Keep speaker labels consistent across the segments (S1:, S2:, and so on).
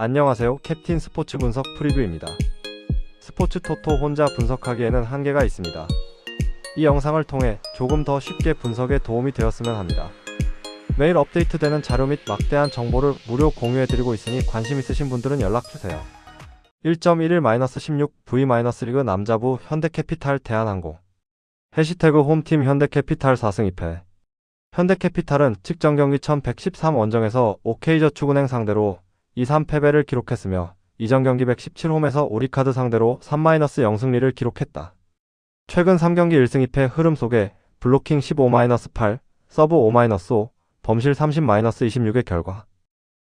S1: 안녕하세요. 캡틴 스포츠 분석 프리뷰입니다. 스포츠 토토 혼자 분석하기에는 한계가 있습니다. 이 영상을 통해 조금 더 쉽게 분석에 도움이 되었으면 합니다. 매일 업데이트되는 자료 및 막대한 정보를 무료 공유해드리고 있으니 관심 있으신 분들은 연락주세요. 1.11-16 V-리그 남자부 현대캐피탈 대한항공 해시태그 홈팀 현대캐피탈 4승 2패 현대캐피탈은 직전 경기 1113 원정에서 OK저축은행 상대로 2-3 패배를 기록했으며 이전 경기 117홈에서 우리카드 상대로 3-0승리를 기록했다. 최근 3경기 1승 2패 흐름 속에 블로킹 15-8, 서브 5-5, 범실 30-26의 결과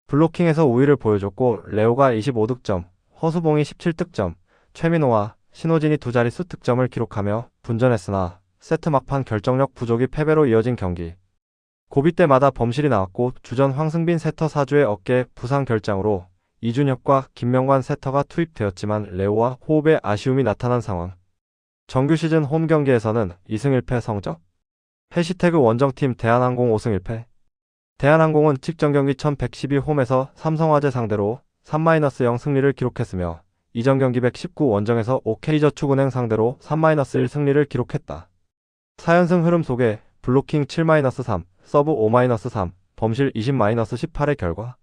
S1: 블로킹에서 우위를 보여줬고 레오가 25득점, 허수봉이 17득점, 최민호와 신호진이 두 자릿수 득점을 기록하며 분전했으나 세트 막판 결정력 부족이 패배로 이어진 경기. 고비 때마다 범실이 나왔고 주전 황승빈 세터 사주의 어깨 부상 결장으로 이준혁과 김명관 세터가 투입되었지만 레오와 호흡에 아쉬움이 나타난 상황. 정규 시즌 홈 경기에서는 2승 1패 성적. 해시태그 원정팀 대한항공 5승 1패. 대한항공은 직전 경기 1112 홈에서 삼성화재 상대로 3-0 승리를 기록했으며 이전 경기 119 원정에서 OK저축은행 상대로 3-1 승리를 기록했다. 4연승 흐름 속에 블로킹 7-3, 서브 5-3, 범실 20-18의 결과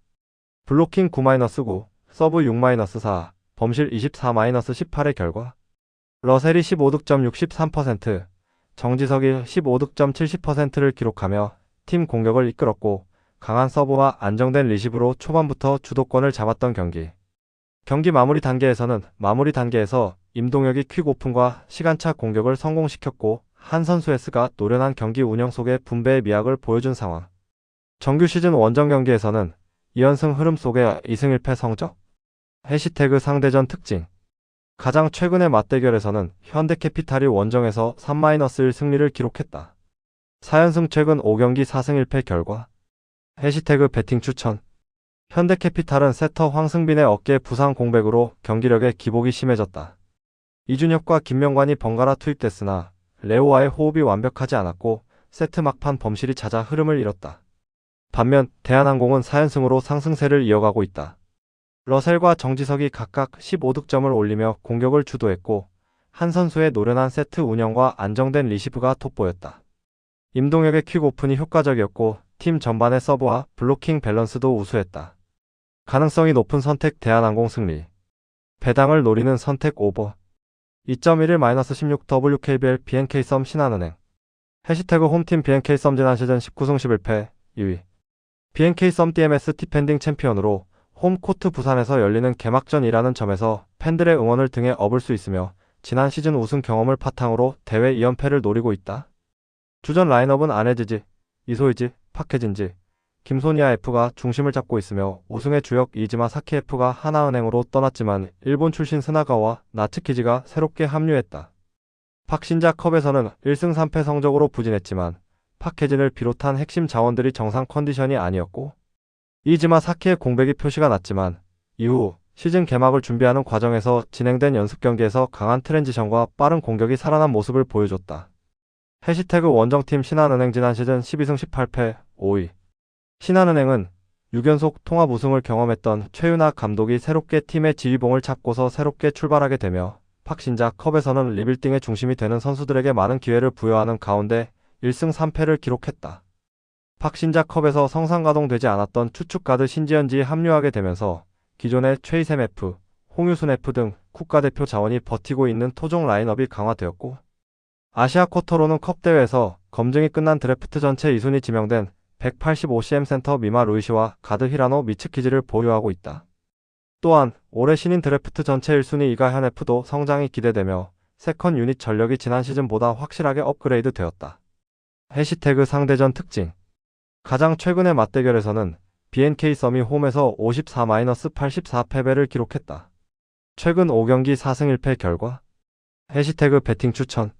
S1: 블로킹 9-9, 서브 6-4, 범실 24-18의 결과 러셀이 15득점 63%, 정지석이 15득점 70%를 기록하며 팀 공격을 이끌었고 강한 서브와 안정된 리시브로 초반부터 주도권을 잡았던 경기. 경기 마무리 단계에서는 마무리 단계에서 임동혁이 퀵 오픈과 시간차 공격을 성공시켰고 한 선수 S가 노련한 경기 운영 속에 분배의 미학을 보여준 상황. 정규 시즌 원정 경기에서는 2연승 흐름 속에 2승 1패 성적? 해시태그 상대전 특징 가장 최근의 맞대결에서는 현대캐피탈이 원정에서 3-1 승리를 기록했다. 4연승 최근 5경기 4승 1패 결과 해시태그 배팅 추천 현대캐피탈은 세터 황승빈의 어깨 부상 공백으로 경기력에 기복이 심해졌다. 이준혁과 김명관이 번갈아 투입됐으나 레오와의 호흡이 완벽하지 않았고 세트 막판 범실이 잦아 흐름을 잃었다. 반면 대한항공은 4연승으로 상승세를 이어가고 있다. 러셀과 정지석이 각각 15득점을 올리며 공격을 주도했고 한 선수의 노련한 세트 운영과 안정된 리시브가 돋보였다. 임동혁의 퀵 오픈이 효과적이었고 팀 전반의 서브와 블로킹 밸런스도 우수했다. 가능성이 높은 선택 대한항공 승리. 배당을 노리는 선택 오버. 2.11-16 WKBL BNK 썸 신한은행. 해시태그 홈팀 BNK 썸 지난 시즌 19승 11패 2위. BNK 썸 DMS 디펜딩 챔피언으로 홈코트 부산에서 열리는 개막전이라는 점에서 팬들의 응원을 등에 업을 수 있으며 지난 시즌 우승 경험을 바탕으로 대회 2연패를 노리고 있다. 주전 라인업은 안혜지지, 이소희지, 박혜진지, 김소니아 F가 중심을 잡고 있으며 우승의 주역 이지마 사키 F가 하나은행으로 떠났지만 일본 출신 스나가와 나츠키지가 새롭게 합류했다. 박신자 컵에서는 1승 3패 성적으로 부진했지만 박혜진을 비롯한 핵심 자원들이 정상 컨디션이 아니었고 이지마 사키의 공백이 표시가 났지만 이후 시즌 개막을 준비하는 과정에서 진행된 연습 경기에서 강한 트랜지션과 빠른 공격이 살아난 모습을 보여줬다. 해시태그 원정팀 신한은행 지난 시즌 12승 18패 5위 신한은행은 6연속 통합 우승을 경험했던 최윤학 감독이 새롭게 팀의 지휘봉을 잡고서 새롭게 출발하게 되며 박신자 컵에서는 리빌딩의 중심이 되는 선수들에게 많은 기회를 부여하는 가운데 1승 3패를 기록했다. 박신자 컵에서 성상가동되지 않았던 추측가드 신지현지에 합류하게 되면서 기존의 최이샘 F, 홍유순 F 등 국가대표 자원이 버티고 있는 토종 라인업이 강화되었고 아시아 쿼터로는 컵 대회에서 검증이 끝난 드래프트 전체 2순위 지명된 185cm 센터 미마 루이시와 가드 히라노 미츠키지를 보유하고 있다. 또한 올해 신인 드래프트 전체 1순위 이가현 F도 성장이 기대되며 세컨 유닛 전력이 지난 시즌보다 확실하게 업그레이드 되었다. 해시태그 상대전 특징 가장 최근의 맞대결에서는 BNK 썸이 홈에서 54-84 패배를 기록했다. 최근 5경기 4승 1패 결과 해시태그 배팅 추천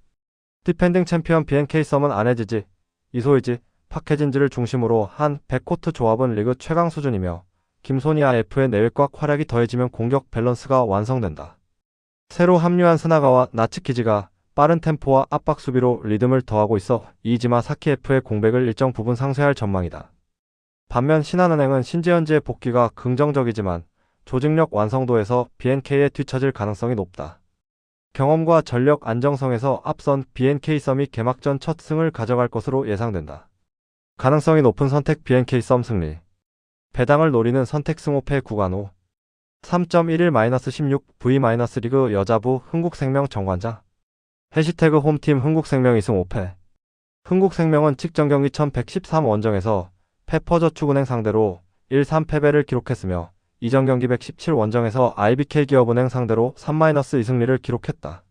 S1: 디펜딩 챔피언 BNK 썸은 안혜지지, 이소희지, 박혜진지를 중심으로 한 백코트 조합은 리그 최강 수준이며 김소니아 F의 내외곽 활약이 더해지면 공격 밸런스가 완성된다. 새로 합류한 스나가와 나츠키지가 빠른 템포와 압박 수비로 리듬을 더하고 있어 이지마 사키 F의 공백을 일정 부분 상쇄할 전망이다. 반면 신한은행은 신재현지의 복귀가 긍정적이지만 조직력 완성도에서 BNK에 뒤처질 가능성이 높다. 경험과 전력 안정성에서 앞선 BNK 썸이 개막전 첫 승을 가져갈 것으로 예상된다. 가능성이 높은 선택 BNK 썸 승리. 배당을 노리는 선택 승호패 구간 호. 3.11-16 V-리그 여자부 흥국생명 정관장. 해시태그 홈팀 흥국생명 2승 5패. 흥국생명은 직전 경기 1113 원정에서 페퍼저축은행 상대로 1-3 패배를 기록했으며 이전 경기 117 원정에서 IBK 기업은행 상대로 3-2승리를 기록했다.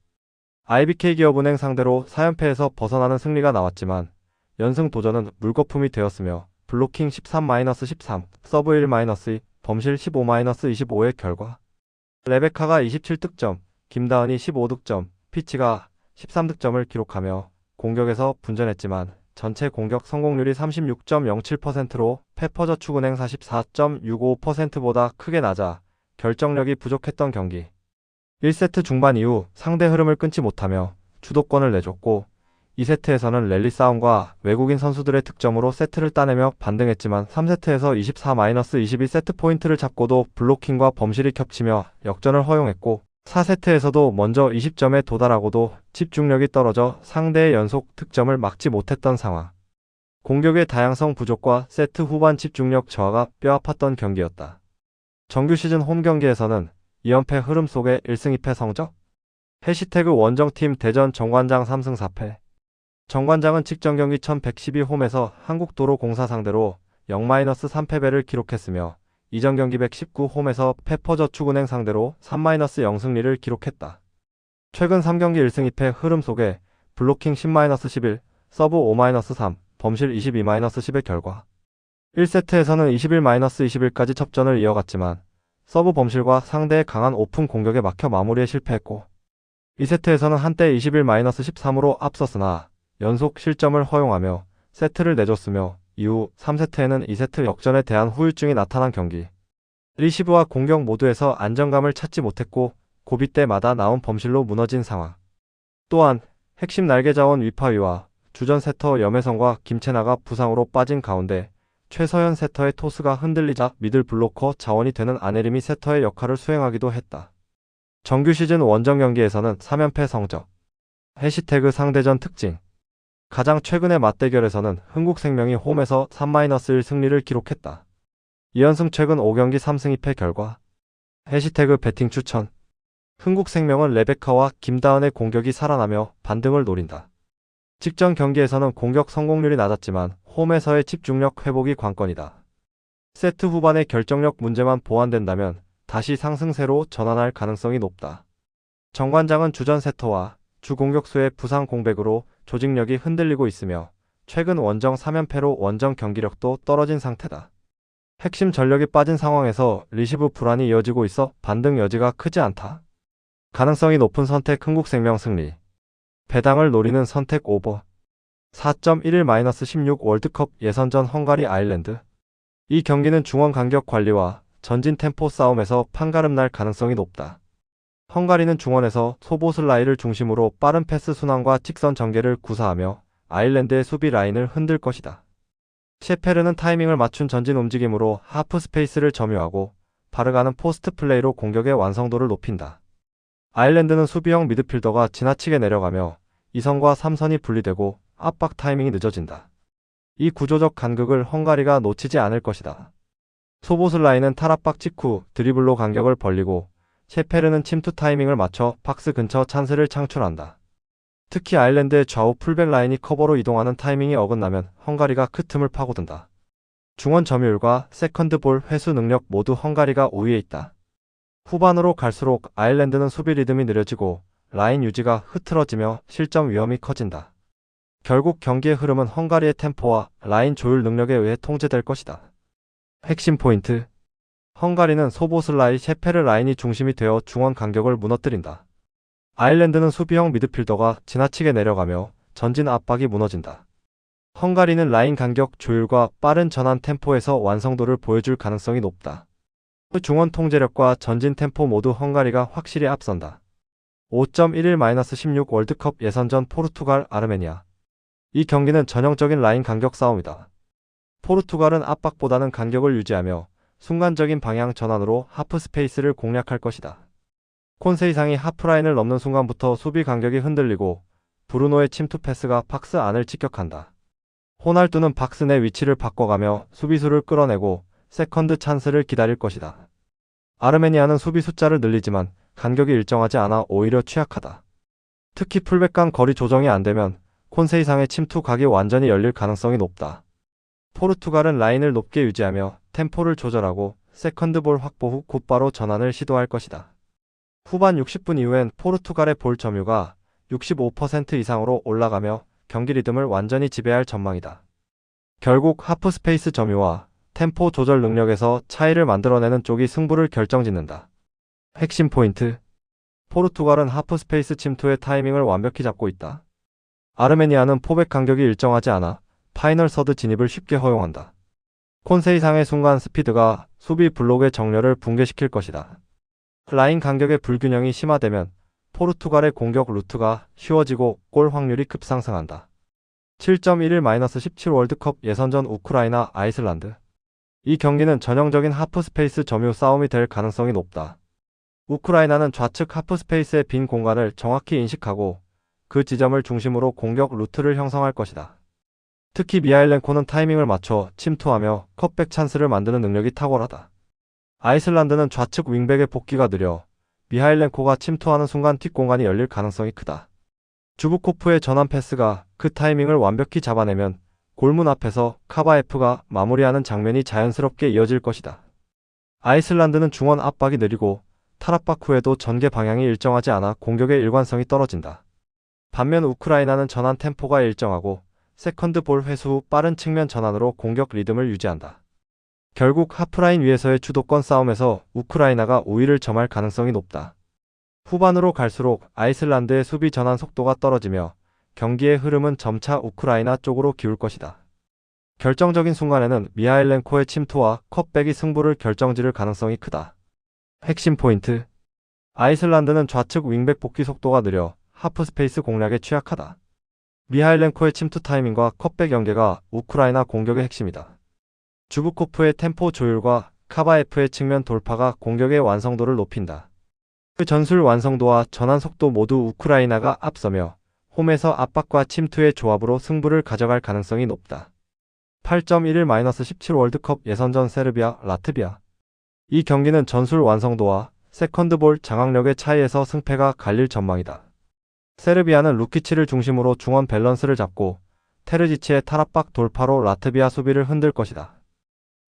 S1: IBK 기업은행 상대로 4연패에서 벗어나는 승리가 나왔지만 연승 도전은 물거품이 되었으며 블로킹 13-13, 서브 1-2, 범실 15-25의 결과 레베카가 27득점, 김다은이 15득점, 피치가 13득점을 기록하며 공격에서 분전했지만 전체 공격 성공률이 36.07%로 페퍼저축은행 44.65%보다 크게 낮아 결정력이 부족했던 경기. 1세트 중반 이후 상대 흐름을 끊지 못하며 주도권을 내줬고 2세트에서는 랠리 싸움과 외국인 선수들의 득점으로 세트를 따내며 반등했지만 3세트에서 24-22 세트 포인트를 잡고도 블로킹과 범실이 겹치며 역전을 허용했고 4세트에서도 먼저 20점에 도달하고도 집중력이 떨어져 상대의 연속 득점을 막지 못했던 상황. 공격의 다양성 부족과 세트 후반 집중력 저하가 뼈아팠던 경기였다. 정규 시즌 홈 경기에서는 2연패 흐름 속의 1승 2패 성적? 해시태그 원정팀 대전 정관장 3승 4패 정 관장은 직전 경기 1112 홈에서 한국도로공사 상대로 0-3패배를 기록했으며 이전 경기 119 홈에서 페퍼저축은행 상대로 3-0승리를 기록했다. 최근 3경기 1승 2패 흐름 속에 블로킹 10-11, 서브 5-3, 범실 22-10의 결과 1세트에서는 21-21까지 접전을 이어갔지만 서브 범실과 상대의 강한 오픈 공격에 막혀 마무리에 실패했고 2세트에서는 한때 21-13으로 앞섰으나 연속 실점을 허용하며 세트를 내줬으며 이후 3세트에는 2세트 역전에 대한 후유증이 나타난 경기. 리시브와 공격 모두에서 안정감을 찾지 못했고 고비 때마다 나온 범실로 무너진 상황. 또한 핵심 날개 자원 위파위와 주전 세터 염혜성과 김채나가 부상으로 빠진 가운데 최서연 세터의 토스가 흔들리자 미들 블로커 자원이 되는 아네림이 세터의 역할을 수행하기도 했다. 정규 시즌 원정 경기에서는 3연패 성적. 해시태그 상대전 특징. 가장 최근의 맞대결에서는 흥국생명이 홈에서 3-1 승리를 기록했다. 이연승 최근 5경기 3승 2패 결과 해시태그 배팅 추천 흥국생명은 레베카와 김다은의 공격이 살아나며 반등을 노린다. 직전 경기에서는 공격 성공률이 낮았지만 홈에서의 집중력 회복이 관건이다. 세트 후반의 결정력 문제만 보완된다면 다시 상승세로 전환할 가능성이 높다. 정관장은 주전 세터와 주 공격수의 부상 공백으로 조직력이 흔들리고 있으며 최근 원정 3연패로 원정 경기력도 떨어진 상태다. 핵심 전력이 빠진 상황에서 리시브 불안이 이어지고 있어 반등 여지가 크지 않다. 가능성이 높은 선택 흥국생명 승리. 배당을 노리는 선택 오버. 4.11-16 월드컵 예선전 헝가리 아일랜드. 이 경기는 중원 간격 관리와 전진 템포 싸움에서 판가름 날 가능성이 높다. 헝가리는 중원에서 소보슬라이를 중심으로 빠른 패스 순환과 직선 전개를 구사하며 아일랜드의 수비 라인을 흔들 것이다. 셰페르는 타이밍을 맞춘 전진 움직임으로 하프 스페이스를 점유하고 바르가는 포스트 플레이로 공격의 완성도를 높인다. 아일랜드는 수비형 미드필더가 지나치게 내려가며 2선과 3선이 분리되고 압박 타이밍이 늦어진다. 이 구조적 간극을 헝가리가 놓치지 않을 것이다. 소보슬라이는 탈압박 직후 드리블로 간격을 벌리고 셰페르는 침투 타이밍을 맞춰 박스 근처 찬스를 창출한다. 특히 아일랜드의 좌우 풀백 라인이 커버로 이동하는 타이밍이 어긋나면 헝가리가 크 틈을 파고든다. 중원 점유율과 세컨드 볼 회수 능력 모두 헝가리가 5위에 있다. 후반으로 갈수록 아일랜드는 수비 리듬이 느려지고 라인 유지가 흐트러지며 실점 위험이 커진다. 결국 경기의 흐름은 헝가리의 템포와 라인 조율 능력에 의해 통제될 것이다. 핵심 포인트 헝가리는 소보슬라이 셰페르 라인이 중심이 되어 중원 간격을 무너뜨린다. 아일랜드는 수비형 미드필더가 지나치게 내려가며 전진 압박이 무너진다. 헝가리는 라인 간격 조율과 빠른 전환 템포에서 완성도를 보여줄 가능성이 높다. 중원 통제력과 전진 템포 모두 헝가리가 확실히 앞선다. 5.11-16 월드컵 예선전 포르투갈 아르메니아. 이 경기는 전형적인 라인 간격 싸움이다. 포르투갈은 압박보다는 간격을 유지하며 순간적인 방향 전환으로 하프 스페이스를 공략할 것이다. 콘세 이상이 하프라인을 넘는 순간부터 수비 간격이 흔들리고 브루노의 침투 패스가 박스 안을 직격한다. 호날두는 박스 내 위치를 바꿔가며 수비수를 끌어내고 세컨드 찬스를 기다릴 것이다. 아르메니아는 수비 숫자를 늘리지만 간격이 일정하지 않아 오히려 취약하다. 특히 풀백 간 거리 조정이 안 되면 콘세 이상의 침투 각이 완전히 열릴 가능성이 높다. 포르투갈은 라인을 높게 유지하며 템포를 조절하고 세컨드 볼 확보 후 곧바로 전환을 시도할 것이다. 후반 60분 이후엔 포르투갈의 볼 점유가 65% 이상으로 올라가며 경기 리듬을 완전히 지배할 전망이다. 결국 하프 스페이스 점유와 템포 조절 능력에서 차이를 만들어내는 쪽이 승부를 결정짓는다. 핵심 포인트 포르투갈은 하프 스페이스 침투의 타이밍을 완벽히 잡고 있다. 아르메니아는 포백 간격이 일정하지 않아 파이널 서드 진입을 쉽게 허용한다. 콘세 이상의 순간 스피드가 수비 블록의 정렬을 붕괴시킬 것이다. 라인 간격의 불균형이 심화되면 포르투갈의 공격 루트가 쉬워지고 골 확률이 급상승한다. 7.11-17 월드컵 예선전 우크라이나 아이슬란드 이 경기는 전형적인 하프 스페이스 점유 싸움이 될 가능성이 높다. 우크라이나는 좌측 하프 스페이스의 빈 공간을 정확히 인식하고 그 지점을 중심으로 공격 루트를 형성할 것이다. 특히 미하일렌코는 타이밍을 맞춰 침투하며 컵백 찬스를 만드는 능력이 탁월하다. 아이슬란드는 좌측 윙백의 복귀가 느려 미하일렌코가 침투하는 순간 뒷공간이 열릴 가능성이 크다. 주부코프의 전환 패스가 그 타이밍을 완벽히 잡아내면 골문 앞에서 카바에프가 마무리하는 장면이 자연스럽게 이어질 것이다. 아이슬란드는 중원 압박이 느리고 탈압박 후에도 전개 방향이 일정하지 않아 공격의 일관성이 떨어진다. 반면 우크라이나는 전환 템포가 일정하고 세컨드 볼 회수 후 빠른 측면 전환으로 공격 리듬을 유지한다. 결국 하프라인 위에서의 주도권 싸움에서 우크라이나가 우위를 점할 가능성이 높다. 후반으로 갈수록 아이슬란드의 수비 전환 속도가 떨어지며 경기의 흐름은 점차 우크라이나 쪽으로 기울 것이다. 결정적인 순간에는 미하일렌코의 침투와 컵백이 승부를 결정지를 가능성이 크다. 핵심 포인트 아이슬란드는 좌측 윙백 복귀 속도가 느려 하프 스페이스 공략에 취약하다. 미하일렌코의 침투 타이밍과 컵백 연계가 우크라이나 공격의 핵심이다. 주부코프의 템포 조율과 카바에프의 측면 돌파가 공격의 완성도를 높인다. 그 전술 완성도와 전환 속도 모두 우크라이나가 앞서며 홈에서 압박과 침투의 조합으로 승부를 가져갈 가능성이 높다. 8.11-17 월드컵 예선전 세르비아, 라트비아. 이 경기는 전술 완성도와 세컨드볼 장악력의 차이에서 승패가 갈릴 전망이다. 세르비아는 루키치를 중심으로 중원 밸런스를 잡고 테르지치의 탈압박 돌파로 라트비아 수비를 흔들 것이다.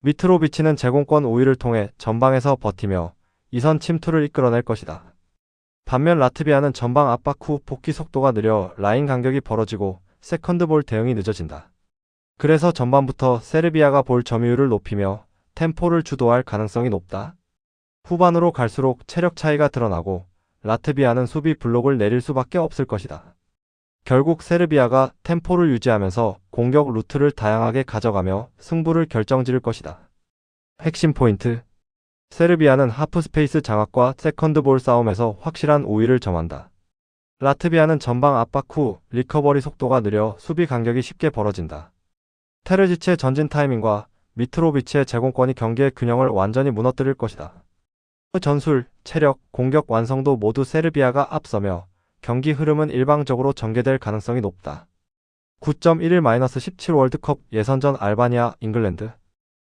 S1: 미트로비치는 제공권 우위를 통해 전방에서 버티며 이선 침투를 이끌어낼 것이다. 반면 라트비아는 전방 압박 후 복귀 속도가 느려 라인 간격이 벌어지고 세컨드볼 대응이 늦어진다. 그래서 전반부터 세르비아가 볼 점유율을 높이며 템포를 주도할 가능성이 높다. 후반으로 갈수록 체력 차이가 드러나고 라트비아는 수비 블록을 내릴 수밖에 없을 것이다. 결국 세르비아가 템포를 유지하면서 공격 루트를 다양하게 가져가며 승부를 결정지을 것이다. 핵심 포인트 세르비아는 하프 스페이스 장악과 세컨드 볼 싸움에서 확실한 우위를 점한다. 라트비아는 전방 압박 후 리커버리 속도가 느려 수비 간격이 쉽게 벌어진다. 테르지치의 전진 타이밍과 미트로비치의 제공권이 경기의 균형을 완전히 무너뜨릴 것이다. 전술, 체력, 공격 완성도 모두 세르비아가 앞서며 경기 흐름은 일방적으로 전개될 가능성이 높다. 9.11-17 월드컵 예선전 알바니아, 잉글랜드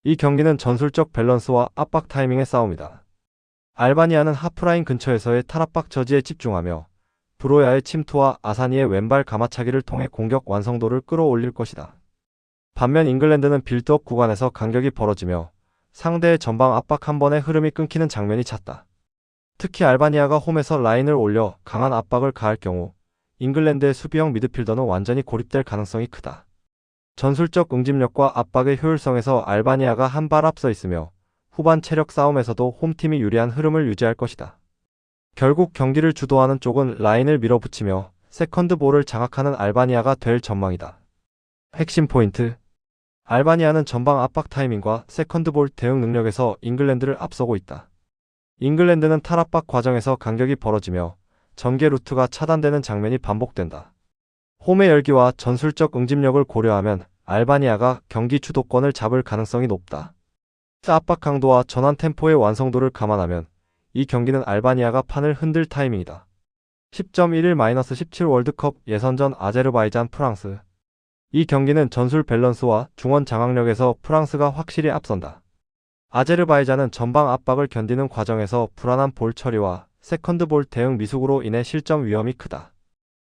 S1: 이 경기는 전술적 밸런스와 압박 타이밍의 싸움이다. 알바니아는 하프라인 근처에서의 탈압박 저지에 집중하며 브로야의 침투와 아사니의 왼발 가마차기를 통해 공격 완성도를 끌어올릴 것이다. 반면 잉글랜드는 빌드업 구간에서 간격이 벌어지며 상대의 전방 압박 한 번에 흐름이 끊기는 장면이 찼다. 특히 알바니아가 홈에서 라인을 올려 강한 압박을 가할 경우 잉글랜드의 수비형 미드필더는 완전히 고립될 가능성이 크다. 전술적 응집력과 압박의 효율성에서 알바니아가 한 발 앞서 있으며 후반 체력 싸움에서도 홈팀이 유리한 흐름을 유지할 것이다. 결국 경기를 주도하는 쪽은 라인을 밀어붙이며 세컨드 볼을 장악하는 알바니아가 될 전망이다. 핵심 포인트 알바니아는 전방 압박 타이밍과 세컨드 볼 대응 능력에서 잉글랜드를 앞서고 있다. 잉글랜드는 탈압박 과정에서 간격이 벌어지며 전개 루트가 차단되는 장면이 반복된다. 홈의 열기와 전술적 응집력을 고려하면 알바니아가 경기 주도권을 잡을 가능성이 높다. 압박 강도와 전환 템포의 완성도를 감안하면 이 경기는 알바니아가 판을 흔들 타이밍이다. 10.11-17 월드컵 예선전 아제르바이잔 프랑스 이 경기는 전술 밸런스와 중원 장악력에서 프랑스가 확실히 앞선다. 아제르바이잔은 전방 압박을 견디는 과정에서 불안한 볼 처리와 세컨드 볼 대응 미숙으로 인해 실점 위험이 크다.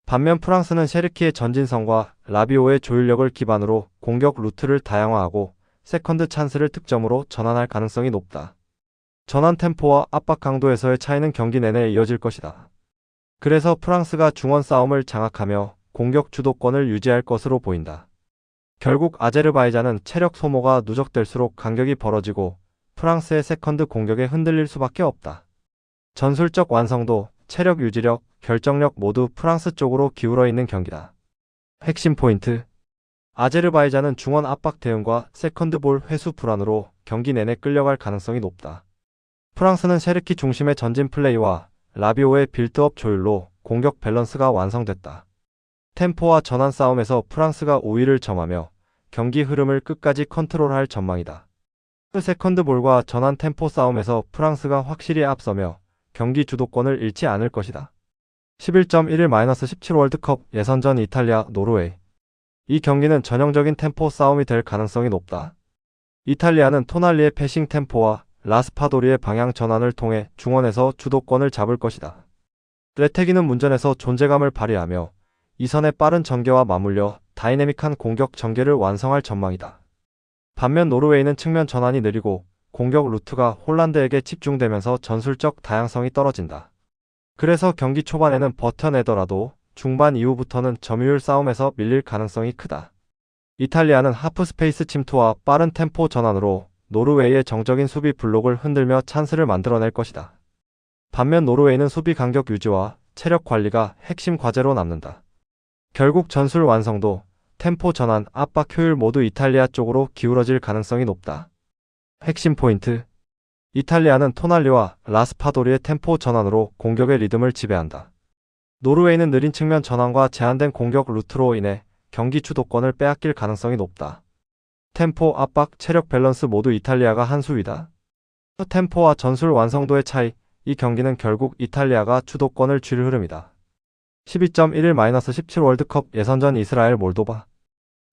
S1: 반면 프랑스는 셰르키의 전진성과 라비오의 조율력을 기반으로 공격 루트를 다양화하고 세컨드 찬스를 득점으로 전환할 가능성이 높다. 전환 템포와 압박 강도에서의 차이는 경기 내내 이어질 것이다. 그래서 프랑스가 중원 싸움을 장악하며 공격 주도권을 유지할 것으로 보인다. 결국 아제르바이잔은 체력 소모가 누적될수록 간격이 벌어지고 프랑스의 세컨드 공격에 흔들릴 수밖에 없다. 전술적 완성도, 체력 유지력, 결정력 모두 프랑스 쪽으로 기울어 있는 경기다. 핵심 포인트 아제르바이잔은 중원 압박 대응과 세컨드 볼 회수 불안으로 경기 내내 끌려갈 가능성이 높다. 프랑스는 셰르키 중심의 전진 플레이와 라비오의 빌드업 조율로 공격 밸런스가 완성됐다. 템포와 전환 싸움에서 프랑스가 우위를 점하며 경기 흐름을 끝까지 컨트롤할 전망이다. 세컨드 볼과 전환 템포 싸움에서 프랑스가 확실히 앞서며 경기 주도권을 잃지 않을 것이다. 11.11-17 월드컵 예선전 이탈리아 노르웨이 이 경기는 전형적인 템포 싸움이 될 가능성이 높다. 이탈리아는 토날리의 패싱 템포와 라스파도리의 방향 전환을 통해 중원에서 주도권을 잡을 것이다. 레테기는 문전에서 존재감을 발휘하며 이선의 빠른 전개와 맞물려 다이내믹한 공격 전개를 완성할 전망이다. 반면 노르웨이는 측면 전환이 느리고 공격 루트가 홀란드에게 집중되면서 전술적 다양성이 떨어진다. 그래서 경기 초반에는 버텨내더라도 중반 이후부터는 점유율 싸움에서 밀릴 가능성이 크다. 이탈리아는 하프 스페이스 침투와 빠른 템포 전환으로 노르웨이의 정적인 수비 블록을 흔들며 찬스를 만들어낼 것이다. 반면 노르웨이는 수비 간격 유지와 체력 관리가 핵심 과제로 남는다. 결국 전술 완성도, 템포 전환, 압박 효율 모두 이탈리아 쪽으로 기울어질 가능성이 높다. 핵심 포인트 이탈리아는 토날리와 라스파도리의 템포 전환으로 공격의 리듬을 지배한다. 노르웨이는 느린 측면 전환과 제한된 공격 루트로 인해 경기 주도권을 빼앗길 가능성이 높다. 템포, 압박, 체력 밸런스 모두 이탈리아가 한 수위다. 템포와 전술 완성도의 차이, 이 경기는 결국 이탈리아가 주도권을 쥘 흐름이다. 12.11-17 월드컵 예선전 이스라엘 몰도바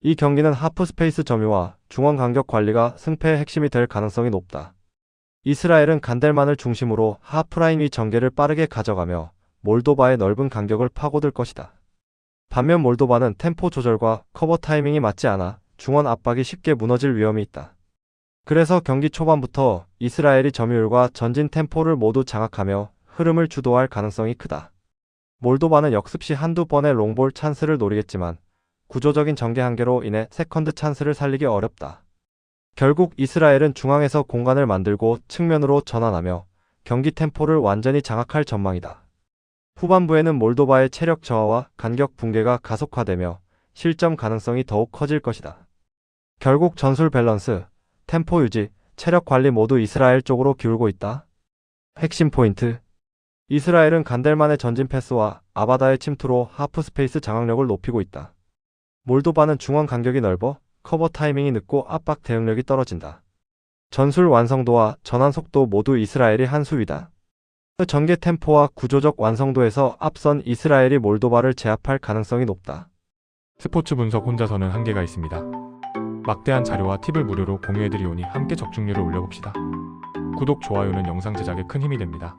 S1: 이 경기는 하프 스페이스 점유와 중원 간격 관리가 승패의 핵심이 될 가능성이 높다. 이스라엘은 간델만을 중심으로 하프라인 위 전개를 빠르게 가져가며 몰도바의 넓은 간격을 파고들 것이다. 반면 몰도바는 템포 조절과 커버 타이밍이 맞지 않아 중원 압박이 쉽게 무너질 위험이 있다. 그래서 경기 초반부터 이스라엘이 점유율과 전진 템포를 모두 장악하며 흐름을 주도할 가능성이 크다. 몰도바는 역습 시 한두 번의 롱볼 찬스를 노리겠지만 구조적인 전개 한계로 인해 세컨드 찬스를 살리기 어렵다. 결국 이스라엘은 중앙에서 공간을 만들고 측면으로 전환하며 경기 템포를 완전히 장악할 전망이다. 후반부에는 몰도바의 체력 저하와 간격 붕괴가 가속화되며 실점 가능성이 더욱 커질 것이다. 결국 전술 밸런스, 템포 유지, 체력 관리 모두 이스라엘 쪽으로 기울고 있다. 핵심 포인트 이스라엘은 간델만의 전진 패스와 아바다의 침투로 하프 스페이스 장악력을 높이고 있다. 몰도바는 중원 간격이 넓어 커버 타이밍이 늦고 압박 대응력이 떨어진다. 전술 완성도와 전환 속도 모두 이스라엘이 한 수위다. 전개 템포와 구조적 완성도에서 앞선 이스라엘이 몰도바를 제압할 가능성이 높다.
S2: 스포츠 분석 혼자서는 한계가 있습니다. 막대한 자료와 팁을 무료로 공유해드리오니 함께 적중률을 올려봅시다. 구독, 좋아요는 영상 제작에 큰 힘이 됩니다.